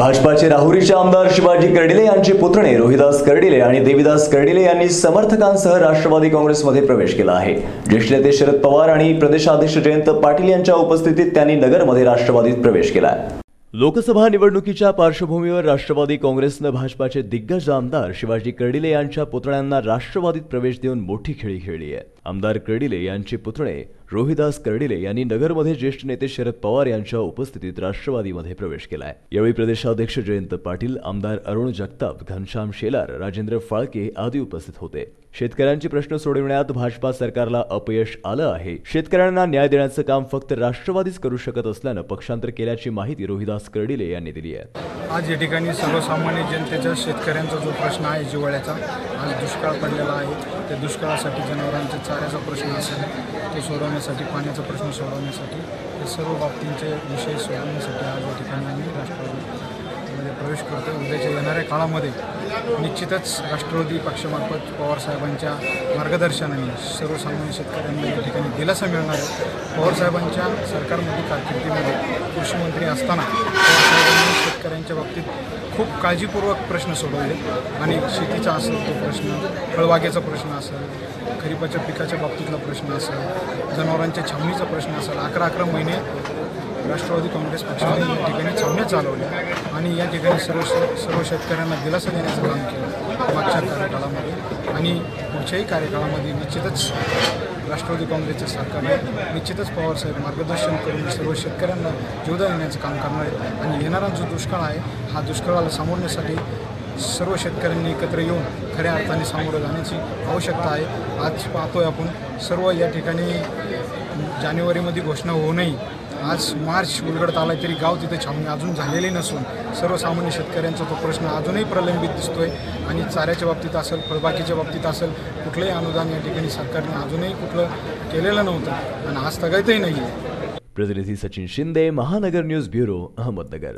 भाजपाचे राहुरीचे आमदार शिवाजी कर्डिले यांचे पुतणे रोहिदास कर्डिले आणि देविदास कर्डिले यांनी समर्थकांसह राष्ट्रवादी काँग्रेसमध्ये प्रवेश केला आहे. ज्येष्ठ नेते शरद पवार आणि प्रदेशाध्यक्ष जयंत पाटील यांच्या उपस्थितीत त्यांनी नगरमध्ये राष्ट्रवादीत प्रवेश केला. लोकसभा निवडणुकीच्या पार्श्वभूमीवर राष्ट्रवादी काँग्रेसनं भाजपाचे दिग्गज आमदार शिवाजी कर्डिले यांच्या पुतण्यांना राष्ट्रवादीत प्रवेश देऊन मोठी खेळी खेळली आहे. आमदार कर्डिले यांचे पुतणे रोहिदास कर्डिले यांनी नगरमध्ये ज्येष्ठ नेते शरद पवार यांच्या उपस्थितीत राष्ट्रवादीमध्ये प्रवेश केलाय. यावेळी प्रदेशाध्यक्ष जयंत पाटील आमदार अरुण जगताप घनश्याम शेलार राजेंद्र फाळके आदी उपस्थित होते. शेतकऱ्यांचे प्रश्न सोडविण्यात भाजपा सरकारला अपयश आलं आहे. शेतकऱ्यांना न्याय देण्याचं काम फक्त राष्ट्रवादीच करू शकत असल्यानं पक्षांतर केल्याची माहिती रोहिदास कर्डिले यांनी दिली आहे. आज या ठिकाणी सर्वसामान्य जनतेच्या शेतकऱ्यांचा जो प्रश्न आहे जिवाळ्याचा आज दुष्काळ पडलेला आहे. त्या दुष्काळासाठी जनावरांच्या चाऱ्याचा प्रश्न असेल तो सोडवण्यासाठी पाण्याचा प्रश्न सोडवण्यासाठी या सर्व बाबतींचे विषय सोडवण्यासाठी आज या ठिकाणी आम्ही प्रवेश करतो उद्याच्या येणाऱ्या काळामध्ये निश्चितच राष्ट्रवादी पक्षामार्फत पवारसाहेबांच्या मार्गदर्शनाने सर्वसामान्य शेतकऱ्यांना या ठिकाणी दिलासा मिळणार आहे. पवारसाहेबांच्या सरकारमध्ये कारकिर्दीमध्ये कृषीमंत्री असताना पवारसाहेबांनी शेतकऱ्यांच्या बाबतीत खूप काळजीपूर्वक प्रश्न सोडवले. आणि शेतीचा असेल तो प्रश्न फळबागेचा प्रश्न असेल खरीपाच्या पिकाच्या बाबतीतला प्रश्न असेल जनावरांच्या छावणीचा प्रश्न असेल अकरा अकरा महिने राष्ट्रवादी काँग्रेस पक्षाने या ठिकाणी चालवल्या आणि या ठिकाणी सर्व सर्व शेतकऱ्यांना दिलासा देण्याचं काम केलं मागच्या कार्यकाळामध्ये. आणि पुढच्याही कार्यकाळामध्ये निश्चितच राष्ट्रवादी काँग्रेसच्या सरकारने निश्चितच पवारसाहेब मार्गदर्शन करून सर्व शेतकऱ्यांना जीवदा देण्याचं काम करणार आहे आणि येणारा जो दुष्काळ आहे हा दुष्काळाला सामोरण्यासाठी सर्व शेतकऱ्यांनी एकत्र येऊन खऱ्या अर्थाने सामोरं जाण्याची आवश्यकता आहे. आज पाहतोय आपण सर्व या ठिकाणी जानेवारीमध्ये घोषणा होऊनही आज मार्च उलगडत आला तरी गाव तिथे छावणी अजून झालेली नसून सर्वसामान्य शेतकऱ्यांचा तो प्रश्न अजूनही प्रलंबित दिसतोय आणि चाऱ्याच्या बाबतीत असेल फळबाकीच्या बाबतीत असेल कुठलंही अनुदान या ठिकाणी सरकारने अजूनही कुठलं केलेलं नव्हतं आणि आज स्थगितही नाही आहे प्रतिनिधी सचिन शिंदे महानगर न्यूज ब्युरो अहमदनगर.